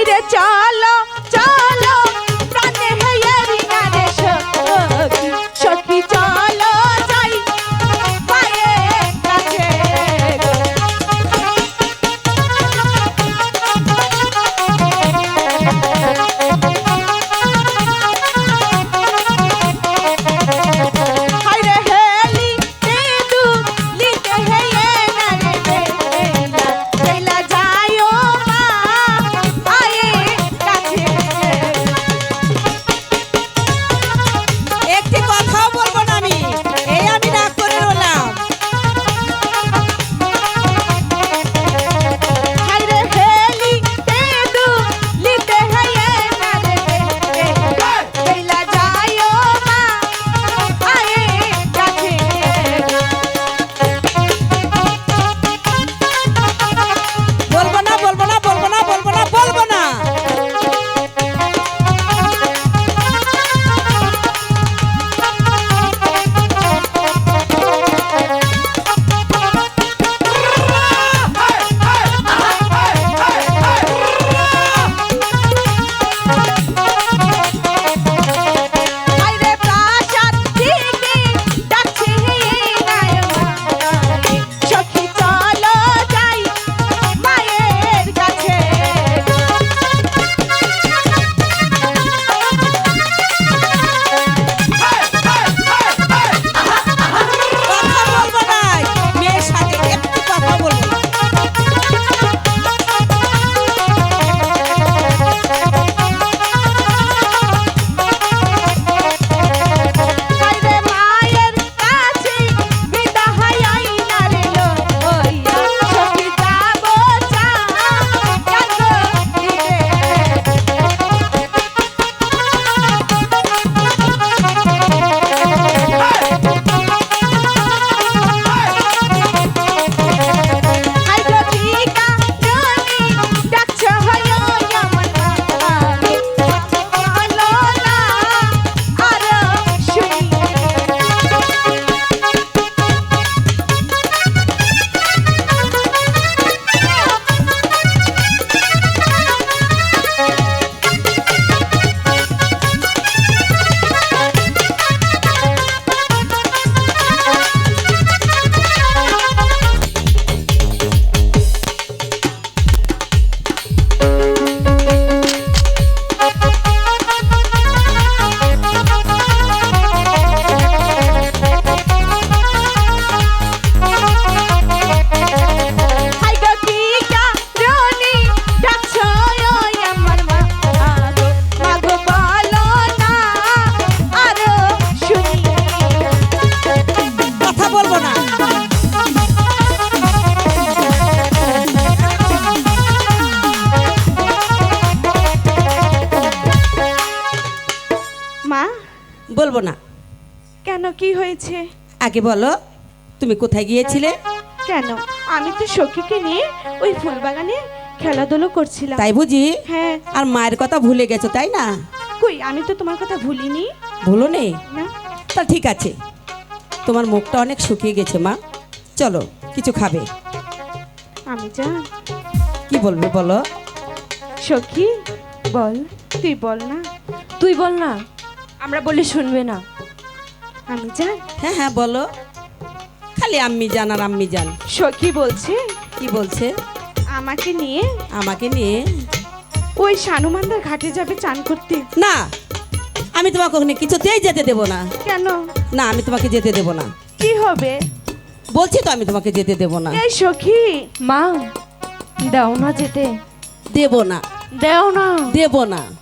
চলো চলো। না। কেন কি হয়েছে? আগে বলো তুমি কোথায় গিয়েছিলে? কেন? আমি তো সখীকে নিয়ে ওই ফুলবাগানে খেলাধুলো করছিলাম। তাই বুঝি? হ্যাঁ। আর মায়ের কথা ভুলে গেছো তাই না? কই আমি তো তোমার কথা ভুলিনি। ভুলো নেই না। তা ঠিক আছে। তোমার মুখটা অনেক শুকিয়ে গেছে মা। চলো কিছু খাবে। আমি যা। কি বলবে বলো? সখী বল। তুই বল না। তুই বল না। আমরা বলি শুনবে না। আমি যা হ্যাঁ হ্যাঁ বলো। খালি আম্মি জান আর আম্মি জান। সখী বলছে? কি বলছে? আমাকে নিয়ে? আমাকে নিয়ে? ওই সানুমান্দার ঘাটে যাবে চান করতে। না আমি তোমাকে ওখানে কিছুতেই যেতে দেব না। কেন? না আমি তোমাকে যেতে দেব না। কি হবে? বলছি তো আমি তোমাকে যেতে দেব না। এই সখি। মা দাও না যেতে। দেব না। দাও না। দেব না।